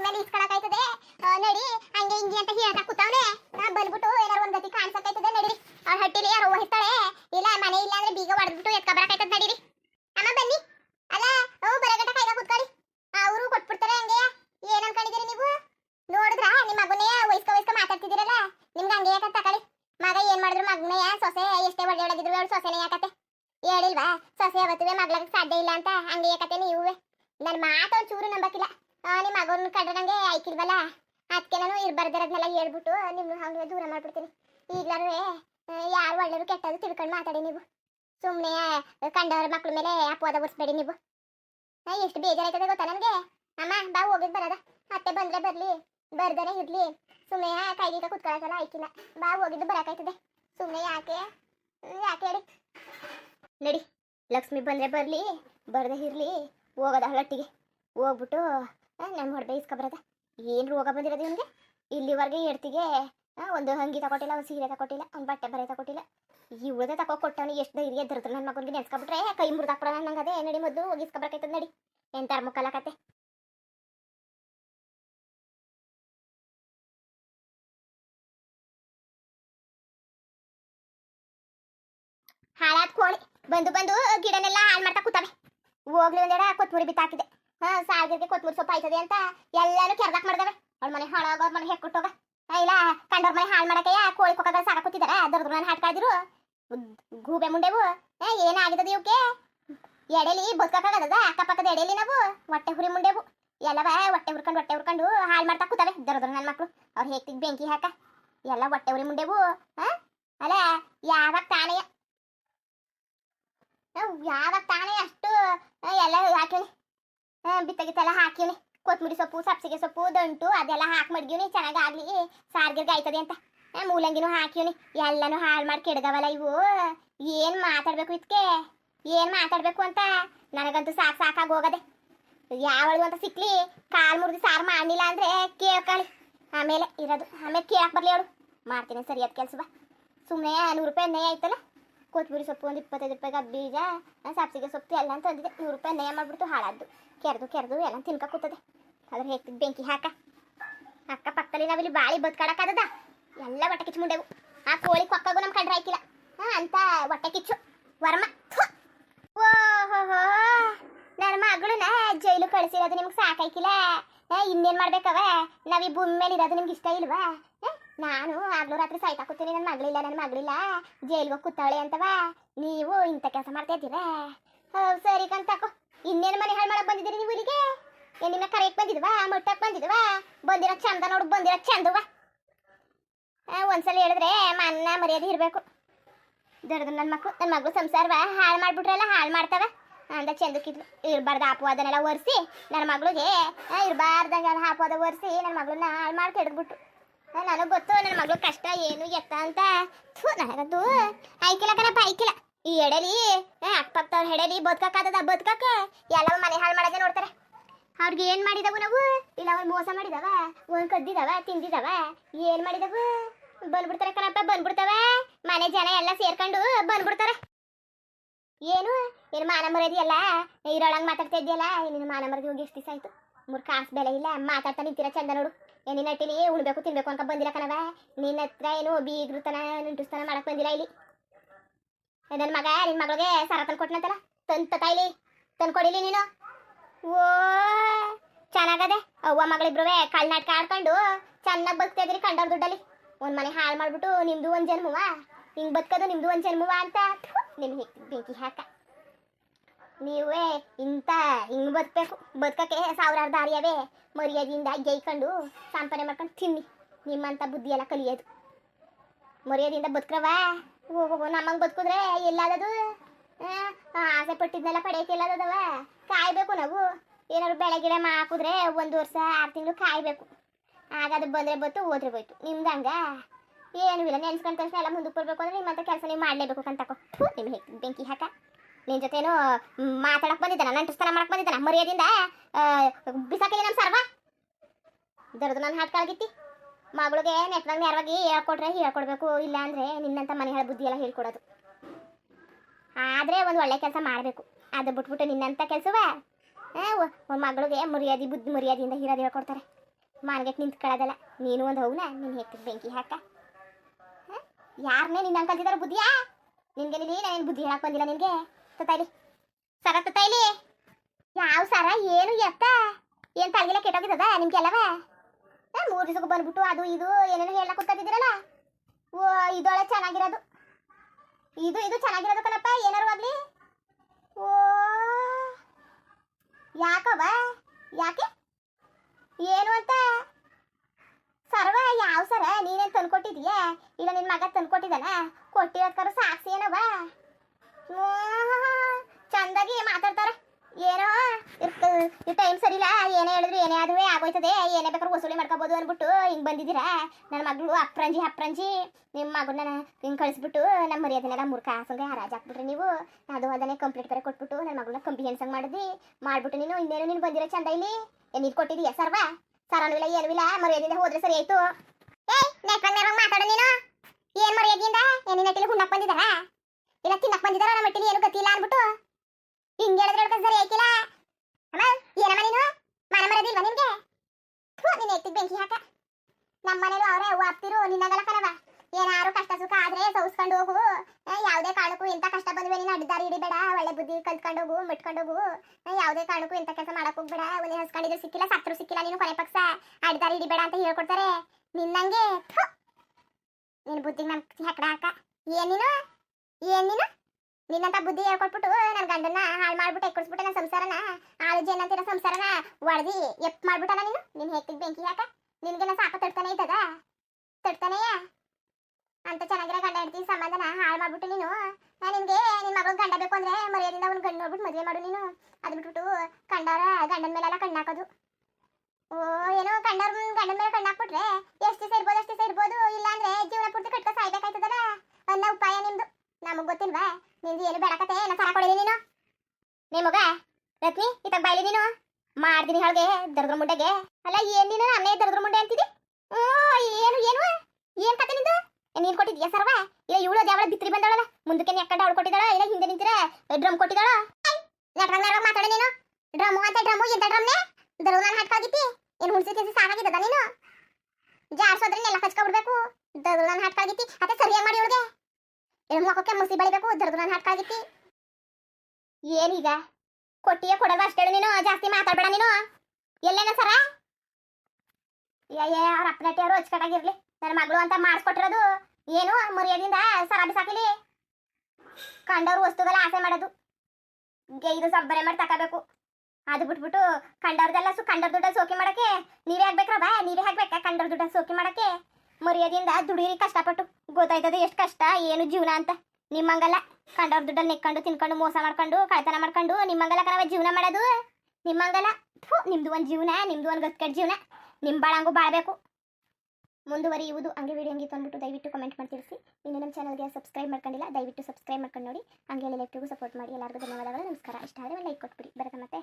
ಬಂದ್ಮೇಲೆ ಇಸ್ಕೊಳಕಾಯ್ತದೆ ಆ, ನಡಿ ಹಂಗೆ ಹಿಂಗೆ ಅಂತ ಹೇಳ್ತಾ ಕೂತವನೆ. ಬಂದ್ಬಿಟ್ಟು ಏನಾರು ಒಂದ್ ಗತಿ ಕಾಣ್ಸಕೈತದೆ ನಡಿರಿ. ಅವ್ರ ಹಟ್ಟಿಲಿ ಯಾರು ಹೋಗ್ತಾಳೆ ಇಲ್ಲ ಮನೆ ಇಲ್ಲ ಅಂದ್ರೆ ಬೀಗ ಹೊಡೆದ್ಬಿಟ್ಟು ಎತ್ಕ ಬರಕೈತದ ನಡಿರಿ. ಅಮ್ಮ ಬನ್ನಿ. ಅಲ್ಲ ಅವು ಬರಗಟ್ಟ ಕೈಗ ಕೂತ್ಕೊಳ್ಳಿ. ಅವರು ಕೊಟ್ಬಿಡ್ತಾರೆ ಹಂಗೆ. ಏನ್ ಅನ್ಕೊಂಡಿದ್ದೀರಿ ನೀವು? ನೋಡಿದ್ರ? ನಿಮ್ಮ ಮಗನೇ ವಯಸ್ಕ ವಯಸ್ಕ ಮಾತಾಡ್ತಿದ್ದೀರಲ್ಲ? ನಿಮ್ಗೆ ಹಂಗೆ ಯಾಕಂತ ತಕೊಳ್ಳಿ ಮಗ ಏನ್ ಮಾಡಿದ್ರು ಮಗನೇ ಸೊಸೆ ಎಷ್ಟೇ ಒಳ್ಳೆ ಒಳಗಿದ್ರು ಅವ್ರು ಸೊಸೆನೇ ಯಾಕತ್ತೆ? ಹೇಳಿಲ್ವಾ? ಸೊಸೆ ಯಾವತ್ತುವೆ ಮಗ್ಳಗ್ ಸಾಧ್ಯ ಇಲ್ಲ ಅಂತ? ಹಂಗೆ ಯಾಕತ್ತೆ ನೀವೇ ನನ್ನ ಮಾತು ಚೂರು ನಂಬಕ್ಕಿಲ್ಲ ಆ, ನಿಮ್ಮ ಮಗನ ಕಂಡ್ರೆ ನಂಗೆ ಆಯ್ಕಿಲ್ವಲ್ಲ ಅದಕ್ಕೆ ನಾನು ಇರ್ಬಾರ್ದಿರೋದ್ನೆಲ್ಲ ಹೇಳ್ಬಿಟ್ಟು ನಿಮ್ಮ ಹಂಗೆ ದೂರ ಮಾಡ್ಬಿಡ್ತೀನಿ. ಈಗ್ಲಾರು ಯಾರು ಒಳ್ಳೆಯವರು ಕೆಟ್ಟದು ತಿಳ್ಕೊಂಡು ಮಾತಾಡಿ ನೀವು. ಸುಮ್ಮನೆ ಕಂಡವ್ರ ಮಕ್ಳ ಮೇಲೆ ಅಪವಾದ ಬರ್ಸ್ಬೇಡಿ ನೀವು. ಎಷ್ಟು ಬೇಜಾರಾಯ್ತದೆ ಗೊತ್ತಾ ನನಗೆ? ಅಮ್ಮ, ಬಾ, ಹೋಗಿದ್ ಬರದ. ಅತ್ತೆ ಬಂದ್ರೆ ಬರ್ಲಿ, ಬರ್ದನೆ ಇರ್ಲಿ. ಸುಮ್ಮನೆ ಕೈಗೀಗ ಕುತ್ಕೊಳಕಲ್ಲ ಆಯ್ಕಿಲ್ಲ. ಬಾ, ಹೋಗಿದ್ದು ಬರಕಾಯ್ತದೆ. ಸುಮ್ಮನೆ ಯಾಕೆ ಯಾಕೆ ಹೇಳಿ? ನಡಿ, ಲಕ್ಷ್ಮಿ ಬಂದ್ರೆ ಬರ್ಲಿ, ಬರ್ದೇ ಇರ್ಲಿ, ಹೋಗೋದ ಹಳಟ್ಟಿಗೆ ಹೋಗ್ಬಿಟ್ಟು ನಮ್ಮ ಹೊಡೆದೆ ಇಸ್ಕೊಬರದ ಏನು ರೋಗ ಬಂದಿರೋದು ಇವನಿಗೆ? ಇಲ್ಲಿವರೆಗೆ ಎಡ್ತಿಗೆ ಒಂದು ಹಂಗಿ ತಗೊಟ್ಟಿಲ್ಲ, ಒಂದು ಸೀರೆ ತಗೊಟ್ಟಿಲ್ಲ, ಒಂದು ಬಟ್ಟೆ ಬರೆ ತಗೊಟ್ಟಿಲ್ಲ. ಈ ಉಳ್ದೆ ತಗೋ ಕೊಟ್ಟವನು ಎಷ್ಟು ಧೈರ್ಯ ಧರಿದ್ರು ನನ್ನ ಮಗನಿಗೆ ನೆನ್ಸ್ಕೊಬಿಟ್ರೆ ಕೈ ಮುರಿದಾಕ್ಬಿಡ ನಂಗೆ ಅದೇ, ನಡಿ ಮೊದಲು ಹೋಗಿ ಇಸ್ಕೊಬರಕೈತದ ನಡಿ. ಎಂತಾರ ಮುಕ್ಕಲ್ಲ ಕತೆ ಹಾಳಾದ್ ಕೋಳಿ ಬಂದು ಬಂದು ಗಿಡನೆಲ್ಲ ಹಾಳು ಮಾಡ್ತಾ ಕೂತಾವೆ. ಹೋಗ್ಲಿ ಒಂದೆಡ ಕೊತ್ತಮುರಿ ಬಿತ್ತಾಕಿದೆ. ಹಾ ಸಾವಿರಕ್ಕೆ ಕೊತ್ಮುರಿ ಸೊಪ್ಪು ಆಯ್ತದೆ ಅಂತ ಎಲ್ಲಾನು ಕೆರ್ದಾಕ್ ಮಾಡ್ದವೆ. ಅವ್ಳ ಮನೆ ಹಾಳಾಗ ಅವ್ರ ಮನೆ ಹೆಕ್ಕೊಟ್ಟೋಗ. ಇಲ್ಲ, ಕಂಡವ್ರ ಮನೆ ಹಾಳು ಮಾಡಕ್ಕೆ ಕೋಳಿ ಕೊಕ್ಕಗಳು ಸಾಕ ಕೂತಿದಾರ. ದರ್ದ್ರ ಮನೆ ಹಾಡ್ಕಾದಿರು ಗೂಬೆ ಮುಂಡೆವು. ಏ ಏನಾಗಿದ್ದದ ಇವಕ್ಕೆ ಎಡೆಲಿ ಬದುಕಾಗದ ಅಕ್ಕಪಕ್ಕದ ಎಡೆಲಿ ನಾವು ಹೊಟ್ಟೆ ಹುರಿ ಮುಂಡೆವು. ಎಲ್ಲವ ಹೊಟ್ಟೆ ಹುರ್ಕೊಂಡು ಹೊಟ್ಟೆ ಹುರ್ಕೊಂಡು ಹಾಳು ಮಾಡ್ತಾ ಕೂತವೆ. ದರ್ದ್ರ ನನ್ನ ಮಕ್ಳು. ಅವ್ರು ಹೇಗ್ತಿಗ್ ಬೆಂಕಿ ಹಾಕ? ಎಲ್ಲ ಹೊಟ್ಟೆ ಹುರಿ ಮುಂಡೆವು. ಅಲ್ಲ, ಯಾವಾಗ ತಾನೇ ನಾವ್ ಯಾವಾಗ ತಾನೇ ಅಷ್ಟು ಎಲ್ಲ ಎಲ್ಲ ಹಾಕಿವ್ನಿ ಬಿತ್ತಗಿತ್ತೆಲ್ಲ ಹಾಕಿವ್ನಿ ಕೊತ್ತಂಬರಿ ಸೊಪ್ಪು ಸಬ್ಸಿಗೆ ಸೊಪ್ಪು, ದಂಟು, ಅದೆಲ್ಲ ಹಾಕಿ ಮಡ್ಗಿವ್ನಿ ಚೆನ್ನಾಗಿ ಆಗಲಿ ಆಯ್ತದೆ ಅಂತ. ಮೂಲಂಗಿನೂ ಹಾಕಿವ್ನಿ ಎಲ್ಲನೂ ಹಾಳು ಮಾಡಿ ಕೆಡ್ಗವಲ್ಲ ಇವು. ಏನು ಮಾತಾಡಬೇಕು ಇದಕ್ಕೆ ಏನು ಮಾತಾಡಬೇಕು ಅಂತ? ನನಗಂತೂ ಸಾಕು ಸಾಕಾಗಿ ಹೋಗದೆ. ಯಾವಳು ಅಂತ ಸಿಕ್ಲಿ. ಕಾಲ್ ಮುರಿದು ಸಾರು ಮಾಡಲಿಲ್ಲ ಅಂದ್ರೆ ಕೇಳ್ಕೊಳ್ಳಿ ಆಮೇಲೆ ಇರೋದು. ಆಮೇಲೆ ಕೇಳಕ್ಕೆ ಬರಲಿ ಅವಳು. ಮಾಡ್ತೀನಿ ಸರಿಯಾದ ಕೆಲಸ ಬಾ. ಸುಮ್ಮನೆ ನೂರು ರೂಪಾಯಿ ಅನ್ಯಾಯ ಆಯ್ತಲ್ಲ? ಕೊತ್ತಂಬರಿ ಸೊಪ್ಪು ಒಂದು ಇಪ್ಪತ್ತೈದು ರೂಪಾಯಿಗೆ ಬೀಜ ಸಾಪ್ಸಿಗೆ ಸೊಪ್ಪು ಎಲ್ಲ ತಂದಿದ್ದೆ ನೂರು ರೂಪಾಯಿ ನೇಯ ಮಾಡಿಬಿಡ್ತು, ಹಾಳಾದ್ದು. ಕೆರೆದು ಕೆರೆದು, ಎಲ್ಲ ತಿನ್ಕ ಕೂತದೆ. ಅದ್ರ ಹೇಗೆ ಬೆಂಕಿ ಹಾಕ. ಅಕ್ಕ ಪಕ್ಕದಲ್ಲಿ ನಾವಿಲ್ಲಿ ಬಾಳಿ ಬದುಕಾಡಕ್ಕಾಗದ ಎಲ್ಲ ಹೊಟ್ಟೆ ಕಿಚ್ಚು ಮುಂಡೆವು. ಆ ಕೋಳಿ ಕೊಕ್ಕಗೂ ನಮ್ಮ ಕಂಡ್ರೆ ಹಾಕಿಲ್ಲ ಹಾಂ, ಅಂತ ಹೊಟ್ಟೆ ಕಿಚ್ಚು. ವರ್ಮ. ಓಹೋಹೋ. ನನ್ನ ಮಗಳನ್ನ ಜೈಲು ಕಳಿಸಿರೋದು ನಿಮ್ಗೆ ಸಾಕಾಯ್ಕಿಲ್ಲ ಇನ್ನೇನ್ ಮಾಡ್ಬೇಕವ? ನಾವು ಈ ಭೂಮಿ ಮೇಲೆ ಇರೋದು ನಿಮ್ಗೆ ಇಷ್ಟ ಇಲ್ವಾ? ನಾನು ಆಗ್ಲೂ ರಾತ್ರಿ ಸಾಯ್ತಾ ಕೂತೀನಿ ನನ್ನ ಮಗಳಿಲ್ಲ ನನ್ನ ಮಗಳಿಲ್ಲ. ಜೈಲ್ಗೆ ಹೋಗಿ ಕೂತಾಳೆ ಅಂತವ. ನೀವು ಇಂಥ ಕೆಲಸ ಮಾಡ್ತಾ ಇದ್ದೀರಾ? ಹೌದ್ ಸರಿ ಕಂತಾಕೋ ಇನ್ನೇನು ಮನೆ ಹಾಳು ಮಾಡಕ್ ಬಂದಿದ್ದೀರಿ ನೀವು ಇಲ್ಲಿಗೆ? ನಿನ್ನ ಕರೆಯಕ್ ಬಂದಿದ್ವಾ? ಮುಟ್ಟಕ್ ಬಂದಿದ್ವಾ? ಬಂದಿರೋ ಚಂದ ನೋಡು, ಬಂದಿರೋ ಚಂದವ. ಒಂದ್ಸಲ ಹೇಳಿದ್ರೆ ಮನ್ನ ಮರ್ಯಾದೆ ಇರ್ಬೇಕು. ದೊಡ್ಡದು ನನ್ನ ಮಕ್ಕಳು ನನ್ನ ಮಗಳು ಸಂಸಾರವ. ಹಾಳು ಮಾಡ್ಬಿಟ್ರಲ್ಲ, ಹಾಳು ಮಾಡ್ತಾವ. ಅಂದ ಚಂದಕ್ಕಿದ್ರು ಇರಬಾರ್ದು ಅಪವಾದನೆಲ್ಲ ಒರೆಸಿ ನನ್ನ ಮಗಳಿಗೆ ಇರಬಾರ್ದಾಗ ಅಪವಾದ ಒರೆಸಿ ನನ್ನ ಮಗಳನ್ನ ಹಾಳು ಮಾಡಿ ಕೆಡದ್ಬಿಟ್ಟು ನನಗೆ ಗೊತ್ತು ನನ್ನ ಮಗಳು ಕಷ್ಟ ಏನು ಎತ್ತ ಅಂತ. ಥೂ ನನಗದು ಐಕಿಲ್ಲ ಕಣಪ್ಪ, ಐಕಿಲ್ಲ. ಈ ಎಡೆಲಿ ಅಕ್ಕಪಕ್ಕದವ್ರ ಹೆಡೆಲಿ ಬದುಕಕ್ಕಾಗದ ಬದುಕಕ್ಕ, ಎಲ್ಲವ ಮನೆ ಹಾಳು ಮಾಡದೆ ನೋಡ್ತಾರೆ. ಅವ್ರಿಗೆ ಏನ್ ಮಾಡಿದವು ನಾವು? ಇಲ್ಲ, ಅವ್ರು ಮೋಸ ಮಾಡಿದವ ಒಂದ್ ಕದ್ದಿದವ, ತಿಂದಿದವ, ಏನ್ ಮಾಡಿದವು? ಬಂದ್ಬಿಡ್ತಾರೆ ಕಣಪ್ಪ, ಬಂದ್ಬಿಡ್ತವ. ಮನೆ ಜನ ಎಲ್ಲ ಸೇರ್ಕೊಂಡು ಬಂದ್ಬಿಡ್ತಾರೆ. ಏನು? ಏನು ಮಾನ ಮರ್ಯಾದೆ ಎಲ್ಲ? ಇರೋಳಂಗ್ ಮಾತಾಡ್ತಾ ಇದೆಯಲ್ಲ ನಿನ್ನ ಮಾನ ಮರ್ಯಾದೆ ಹೋಗಿ ಎಷ್ಟು ದಿವಸ ಆಯ್ತು? ಮೂರ್ ಕಾಸು ಬೆಲೆ ಇಲ್ಲ ಮಾತಾಡ್ತಾ ನಿಂತಿರ ಚಂದ ನೋಡು. ಏ, ನಿನ್ನ ಹಟ್ಟಿಲಿ ಉಳ್ಬೇಕು ತಿನ್ಬೇಕು ಅಂತ ಬಂದಿಲ್ಲ ಕಣವ ನಿನ್ನ ಹತ್ರ ಏನು ಬೀಗ್ರುತನ ನಿಂಟುಸ್ತನ ಮಾಡಕ್ ಬಂದಿಲ್ಲ ಇಲ್ಲಿ. ನನ್ನ ಮಗ ನಿನ್ನ ಮಗಳಿಗೆ ಸರ ತಂದು ಕೊಟ್ನಂತಲ್ಲ ತಂತ ತಾಯಿಲಿ ತಂದು ಕೊಡಿಲಿ ನೀನು? ಓ ಚೆನ್ನಾಗದೆ. ಅವ್ವ ಮಗಳಿಬ್ರುವೆ ಕಳ್ನಾಟಕ ಆಡ್ಕೊಂಡು ಚೆನ್ನಾಗಿ ಬದುಕ್ತಾ ಇದ್ರಿ ಕಂಡವ್ರ ದುಡ್ಡಲ್ಲಿ. ಒಂದ್ ಮನೆ ಹಾಳು ಮಾಡ್ಬಿಟ್ಟು ನಿಮ್ದು ಒಂದ್ ಜನ್ಮವ? ಹಿಂಗ್ ಬದುಕೋದು ನಿಮ್ದು ಒಂದ್ ಜನ್ಮವ ಅಂತ? ನಿಮ್ಗೆ ಬೆಂಕಿ ಹಾಕ. ನೀವೇ ಇಂಥ ಹಿಂಗ್ ಬದುಕಬೇಕು, ಬದುಕಕ್ಕೆ ಸಾವಿರಾರು ದಾರಿಯವೇ ಮರ್ಯಾದಿಂದ ಗೈಕೊಂಡು ಸಂಪಾದನೆ ಮಾಡ್ಕೊಂಡು ತಿನ್ನಿ. ನಿಮ್ಮಂಥ ಬುದ್ಧಿ ಎಲ್ಲ ಕಲಿಯೋದು. ಮರ್ಯಾದೆಯಿಂದ ಬದುಕ್ರವ? ಓಹೋ ನಮ್ಮಂಗೆ ಬದುಕಿದ್ರೆ ಎಲ್ಲಾದದು ಆಸೆ ಪಟ್ಟಿದ್ನೆಲ್ಲ ಪಡೆಯಕ್ಕೆ ಎಲ್ಲದವ ಕಾಯ್ಬೇಕು ನಾವು. ಏನಾದ್ರು ಬೆಳೆ ಗಿಡ ಹಾಕಿದ್ರೆ ಒಂದು ವರ್ಷ, ಆರು ತಿಂಗಳು ಕಾಯ್ಬೇಕು. ಆಗ ಅದು ಬಂದ್ರೆ ಬತ್ತು ಹೋದ್ರೆ ಹೋಯ್ತು. ನಿಮ್ದು ಏನೂ ಇಲ್ಲ. ನೆನ್ಸ್ಕೊಂಡ ತಕ್ಷಣ ಎಲ್ಲ ಮುಂದಕ್ಕೆ ಬರ್ಬೇಕು ಅಂದ್ರೆ ನಿಮ್ಮಂತ ಕೆಲಸ ನೀವು ಮಾಡಲೇಬೇಕು ಅಂತಕೋ ನಿಮ್ಗೆ ಬೆಂಕಿ ಹಾಕ. ನಿನ್ ಜೊತೆನು ಮಾತಾಡಕ್ ಬಂದಿದ್ದಾನ, ನಂಟಸ್ತನ ಮಾಡಕ್ ಬಂದಿದ್ದಾನ, ಮರ್ಯಾದಿಂದ ಬಿಸಾಕಿಲ್ಲ ನಮ್ಮ ಸರ್ವ. ದರದು ನನ್ನ ಹಾಡ್ಕಾಗಿತ್ತಿ ಮಗಳಿಗೆ ನೆಟ್ನಾಗ ನೇರವಾಗಿ ಹೇಳ್ಕೊಟ್ರೆ ಹೇಳ್ಕೊಡ್ಬೇಕು ಇಲ್ಲ ನಿನ್ನಂತ ಮನೆ ಹೇಳ ಬುದ್ಧಿ ಎಲ್ಲ ಹೇಳ್ಕೊಡೋದು ಆದ್ರೆ ಒಂದು ಒಳ್ಳೆ ಕೆಲಸ ಮಾಡಬೇಕು. ಅದು ಬಿಟ್ಬಿಟ್ಟು ನಿನ್ನಂತ ಕೆಲಸವೇ ಮಗಳಿಗೆ ಮರ್ಯಾದಿ ಬುದ್ಧಿ, ಮರ್ಯಾದೆಯಿಂದ ಇರೋದು ಹೇಳ್ಕೊಡ್ತಾರೆ ಮಾನ್ಗೆಟ್ ನಿಂತ್ಕೊಳ್ಳೋದಲ್ಲ ನೀನು ಒಂದು ಹೋಗ್ನ ನಿನ್ನ ಹೆತ್ತಿಗೆ ಬೆಂಕಿ ಹಾಕ ಯಾರನ್ನೇ ನಿನ್ನ ಕಲ್ತಿದಾರ ಬುದ್ಧಿಯಾ? ನಿನ್ಗೆ ನೀನು ಏನು ಬುದ್ಧಿ ಹೇಳಕ್ ಬಂದಿಲ್ಲ ನಿನ್ಗೆ? ತೈಲಿ ಸರ ತೈಲಿ ಯಾವ ಸರ, ಏನು, ಎತ್ತ? ಏನು ತಲೆಗೆಲ್ಲ ಕೆಟ್ಟೋಗಿದ್ದದ ನಿಮ್ಗೆಲ್ಲವ? ಮೂರು ದಿವಸಕ್ಕೆ ಬಂದ್ಬಿಟ್ಟು ಅದು ಇದು ಏನೇನು ಹೇಳಕ್ ಕೂತಿದ್ದೀರಲ್ಲ ಓ ಇದೊಳೆ ಚೆನ್ನಾಗಿರೋದು. ಇದು ಇದು ಚೆನ್ನಾಗಿರೋದು ಕಣಪ್ಪ ಏನಾರು ಆಗ್ಲಿ. ಓ ಯಾಕವ ಯಾಕೆ? ಏನು ಅಂತ? ಸರ್ವ, ಯಾವ ಸರ, ನೀನೇನು ತಂದ್ಕೊಟ್ಟಿದೀಯ? ಇಲ್ಲ ನಿನ್ನ ಮಗ ತಂದ್ಕೊಟ್ಟಿದ್ದಾನ? ಕೊಟ್ಟಿರೋದ್ಕಾರ ಸಾಕ್ಷಿ ಏನವ ಚಂದಾಗಿ ಮಾತಾಡ್ತಾರೆ. ಏನೋ ಇರ್ ಟೈಮ್ ಸರಿ ಇಲ್ಲ ಏನೇ ಹೇಳಿದ್ರು ಏನೇ ಆದ್ರೂ ಆಗೋಯ್ತದೆ. ಏನೇ ಬೇಕಾದ್ರೂ ವಸೂಲಿ ಮಾಡ್ಕೋಬೋದು ಅಂದ್ಬಿಟ್ಟು ಹಿಂಗ್ ಬಂದಿದ್ದೀರಾ? ನನ್ನ ಮಗಳು ಅಪ್ರಂಜಿ ಅಪ್ರಂಜಿ. ನಿಮ್ಮ ಮಗನ ಹಿಂಗ್ ಕಳಿಸ್ಬಿಟ್ಟು ನಮ್ಮ ಮರ್ಯಾದನೆಲ್ಲ ಮೂರ್ಖ ಹಾಸಂಗೆ ಹರಾಜ್ ಹಾಕ್ಬಿಟ್ರಿ ನೀವು. ಅದು ಅದನ್ನೇ ಕಂಪ್ಲೀಟ್ ಬೇರೆ ಕೊಟ್ಬಿಟ್ಟು ನನ್ನ ಮಗಳನ್ನ ಕಂಪಿ ಹೆಣ್ಸಂಗೆ ಮಾಡಿದ್ವಿ ಮಾಡ್ಬಿಟ್ಟು ನೀನು ಇನ್ನೇನು ನೀನು ಬಂದಿರೋ ಚಂದ ಇಲ್ಲಿ? ಏನ್ ಕೊಟ್ಟಿದೀಯ ಸರ್ವ? ಸರನೂ ಇಲ್ಲ ಮರ್ಯಾದಿಂದ ಹೋದ್ರೆ ಸರಿ ಆಯ್ತು. ಏಯ್ ನೆಟ್ ಬಂದ ಮಾತಾಡು ನೀನು? ಏನ್ ಮರ್ಯಾದೆಯಿಂದ? ಏನಿನ ನೆಟ್ಟಿಲಿ ಹುಣ್ಣಕ್ ಬಂದಿದ್ದಾರಾ? ಇಲ್ಲ ತಿನ್ನಕ್ ಬಂದಿದಾರ ನಮ್ಮ ಮಟ್ಟಿಲಿ ಏನು ಗೊತ್ತಿಲ್ಲ ಅನ್ಬಿಟ್ಟು ಹಿಂಗ್ ಹೇಳಿದ್ರೆ ಸರಿ ಆಯ್ತಿಲ್ಲ ಅಮ್ಮ, ಏನಮ್ಮ ನೀನು? ಮನ ಮರದಿಲ್ವಾ ನಿನ್ಗೆ? ನೀನು ಎತ್ತಿಗೆ ಬೆಂಕಿ ಹಾಕ. ನಮ್ಮ ಮನೇಲಿ ಅವರೇ ಹೂವು ಹಾಕ್ತಿರು ನಿನ್ನಗಲ್ಲ ಕಣವ ಏನಾರು ಕಷ್ಟ ಸುಖ ಆದ್ರೆ ಸೌಸ್ಕೊಂಡು ಹೋಗು. ಯಾವುದೇ ಕಾರಣಕ್ಕೂ ಎಂತ ಕಷ್ಟ ಬಂದ್ವಿ ನೀನು ಅಡ್ಡದಾರಿ ಹಿಡಿಬೇಡ. ಒಳ್ಳೆ ಬುದ್ಧಿ ಕಲ್ತ್ಕೊಂಡು ಹೋಗು, ಮುಟ್ಕೊಂಡು ಹೋಗು. ಯಾವುದೇ ಕಾರಣಕ್ಕೂ ಎಂತ ಕೆಲಸ ಮಾಡಕ್ ಹೋಗ್ಬೇಡ. ಒಂದೇ ಹಸ್ಕೊಂಡಿದ್ರು ಸಿಕ್ಕಿಲ್ಲ ಸತ್ರು ಸಿಕ್ಕಿಲ್ಲ ನೀನು ಕೊನೆ ಪಕ್ಷ. ಅಡ್ಡದಾರಿ ಹಿಡಿಬೇಡ ಅಂತ ಹೇಳ್ಕೊಡ್ತಾರೆ. ನಿನ್ನಂಗೆ ನಿನ್ನ ನಿನ್ ಬುದ್ಧಿಗೆ ನಮ್ಮ ಹಕ್ಕ ಹಾಕ ಏನ್ ನೀನು? ಏನ್ ನೀನು? ನಿನ್ನಂತ ಬುದ್ಧಿ ಹೇಳ್ಕೊಟ್ಬಿಟ್ಟು ನನ್ನ ಗಂಡನ್ನ ಹಾಳು ಮಾಡ್ಬಿಟ್ಟು, ಎಕ್ಕಡಿಸ್ಬಿಟ್ಟು ನನ್ನ ಸಂಸಾರನ? ಆಳು ಜನ ಅಂತಿರೋ ಸಂಸಾರನ? ಒಡ್ದಿ ಎಪ್ ಮಾಡ್ಬಿಟ್ಟಲ್ಲ ನೀನು? ನಿನ್ ಹೆಕ್ಕಿಗೆ ಬೆಂಕಿ ಯಾಕ ನಿನ್ಗೆ ನಾ ಸಾಕ ತಡ್ತಾನೆ ಐತದ ತಡ್ತಾನೆಯ? ಅಂತ ಚೆನ್ನಾಗಿರೋ ಗಂಡ ಹೆಡ್ತಿ ಸಂಬಂಧನ ಹಾಳು ಮಾಡ್ಬಿಟ್ಟು ನೀನು? ನಾನು ನಿನ್ಗೆ ನಿನ್ ಮಗಳು ಗಂಡ ಬೇಕು ಅಂದ್ರೆ ಮರ್ಯಾದಿಂದ ಅವ್ನ ಗಂಡ ನೋಡ್ಬಿಟ್ಟು ಮದುವೆ ಮಾಡು ನೀನು. ಅದ್ ಬಿಟ್ಬಿಟ್ಟು ಕಂಡವ್ರ ಗಂಡನ ಮೇಲೆಲ್ಲ ಕಣ್ಣಾಕೋದು. ಓ, ಏನೋ ಕಂಡವ್ರ ಗಂಡನ ಮೇಲೆ ಕಣ್ಣಾಕ್ಬಿಟ್ರೆ ಎಷ್ಟು ದಿವಸ ಇರ್ಬೋದು, ಅಷ್ಟು ದಿವಸ ಇರ್ಬೋದು? ಇಲ್ಲ ಅಂದ್ರೆ ಜೀವನ ಪೂರ್ತಿ ಕಟ್ಕೊ ಸಾಯ್ಬೇಕಾಯ್ತದಲ್ಲ? ಅನ್ನೋ ಉಪಾಯ ನಿಮ್ದು. ನಮಗ್ ಗೊತ್ತಿಲ್ವಾ? ನಿಂದು ಏನು ಬೇಡಕತೆ ನಾ ಸರ ಕೊಡಿದೆ ನೀನು. ನೀ ಮಗ, ರತ್ನಿ ಇತ್ತಾಗ ಬಾಯ್ಲಿ ನೀನು. ಮಾಡ್ದಿನಿ ಹಾಳ್ಗೆ, ದರ್ದ್ರ ಮುಂಡೆಗೆ. ಅಲ್ಲ, ಏನ್ ನೀನು? ಅನ್ನೇ ದರ್ದ್ರ ಮುಂಡೆ ಅಂತಿದಿ ಓ ಏನು ಏನು? ಏನ್ ಕತೆ ನಿಂದು? ನೀನ್ ಕೊಟ್ಟಿದ್ಯಾ ಸರ್ವ? ಇಲ್ಲ, ಇವಳು ಜಾವಳ ಬಿತ್ರಿ ಬಂದಳಲ್ಲ. ಮುಂದಕ್ಕೆ ನೆಕ್ಕಂಡ ಅವಳು ಕೊಟ್ಟಿದ್ದಾಳ? ಇಲ್ಲ, ಹಿಂದೆ ನಿಂತಿರ? ಡ್ರಮ್ ಕೊಟ್ಟಿದ್ದಾಳ? ನಟ್ರಂಗ್ ನಟ್ರಂಗ್ ಮಾತಾಡ ನೀನು. ಡ್ರಮ್, ಅಂತ ಡ್ರಮ್ ಎಂತ ಡ್ರಮ್ನೆ? ದರ್ದ್ರ ನಾನು ಹಾಕ್ಕಾಗಿತ್ತಿ ಏನು ಹುಣ್ಸಿ ತಿನ್ಸಿ ಸಾಕಾಗಿದ್ದದ ನೀನು? ಜಾರ್ಸೋದ್ರೆ ನೆಲ ಕಚ್ಕೊಬಿಡ್ಬೇಕು ದರ್ದ್ರ ನಾನು ಹಾಕ್ಕಾಗಿತ್ತಿ ಅದೇ ಸರಿಯಾಗಿ ಮಾಡಿ ಇವಳಿಗೆ. ಮುಖಕ್ಕೆ ಮುಸಿ ಬಳಿಬೇಕು ದರ್ದ್ರ ನಾನು ಹಾಕಾಗಿತ್ತಿ ಏನೀಗ ಕೊಟ್ಟಿಯ ಕೊಡಲ್ವ ಅಷ್ಟೇ ನೀನು? ಜಾಸ್ತಿ ಮಾತಾಡ್ಬೇಡ ನೀನು? ಎಲ್ಲೇನ ಸರ? ಅವ್ರ ಅಪ್ಪನಟ್ಟಿ ಅವರು ಅಚ್ಚುಕಟ್ಟಾಗಿರ್ಲಿ ನನ್ನ ಮಗಳು ಅಂತ ಮಾಡಿಸ್ಕೊಟ್ಟಿರೋದು ಏನು ಮರ್ಯಾದಿಂದ ಸರ ಬಿಸಾಕಿಲಿ? ಕಂಡವ್ರು ವಸ್ತುಗಳ ಆಸೆ ಮಾಡೋದು. ಗೈದು ಸಬ್ಬರೆ ಮಾಡಿ ತಕೋಬೇಕು. ಅದು ಬಿಟ್ಬಿಟ್ಟು ಕಂಡವ್ರದೆಲ್ಲ ಸು ಕಂಡವ್ರ ದುಡ್ಡ ಸೋಕಿ ಮಾಡಕ್ಕೆ ನೀವೇ ಬಾ? ನೀವೇ ಹಾಕ್ಬೇಕಾ ಕಂಡವ್ರ ದುಡ್ಡ ಸೋಕಿ ಮಾಡಕ್ಕೆ? ಮರ್ಯಾದೆಯಿಂದ ದುಡೀರಿ ಕಷ್ಟಪಟ್ಟು. ಗೊತ್ತಾಯ್ತದೆ ಎಷ್ಟು ಕಷ್ಟ ಏನು ಜೀವನ ಅಂತ. ನಿಮ್ಮಂಗಲ್ಲ ಕಂಡವ್ರ ದುಡ್ಡಲ್ಲಿ ನೆಕ್ಕೊಂಡು ತಿನ್ಕೊಂಡು ಮೋಸ ಮಾಡ್ಕೊಂಡು ಕಳ್ತನ ಮಾಡ್ಕೊಂಡು ನಿಮ್ಮಂಗಲ್ಲ ಕಣವ ಜೀವನ ಮಾಡೋದು. ನಿಮ್ಮಂಗಲ್ಲ ಥು, ನಿಮ್ದು ಒಂದು ಜೀವನ ನಿಮ್ದು ಒಂದು ಗತ್ಕಟ್ ಜೀವನ. ನಿಮ್ಮ ಬಾಳಂಗು ಬಾಳ್ಬೇಕು. ಮುಂದುವರಿಯುವುದು ಹಂಗೆ ವಿಡಿಯೋ ಹಂಗೆ ತಂದುಬಿಟ್ಟು ದಯವಿಟ್ಟು ಕಮೆಂಟ್ ಮಾಡಿ ತಿಳಿಸಿ ಇನ್ನು ನಮ್ಮ ಚಾನಲ್ಗೆ ಸಬ್ಸ್ಕ್ರೈಬ್ ಮಾಡ್ಕೊಂಡಿಲ್ಲ ದಯವಿಟ್ಟು ಸಬ್ಸ್ಕ್ರೈಬ್ ಮಾಡ್ಕೊಂಡು ನೋಡಿ. ಹಂಗೆ ಎಲೆಕ್ಟ್ರಿಗೂ ಸಪೋರ್ಟ್ ಮಾಡಿ. ಎಲ್ಲರಿಗೂ ಧನ್ಯವಾದಗಳು. ನಮಸ್ಕಾರ. ಇಷ್ಟ ಆದರೆ ಲೈಕ್ ಕೊಟ್ಬಿಡಿ. ಬರುತ್ತೆ ಮತ್ತೆ.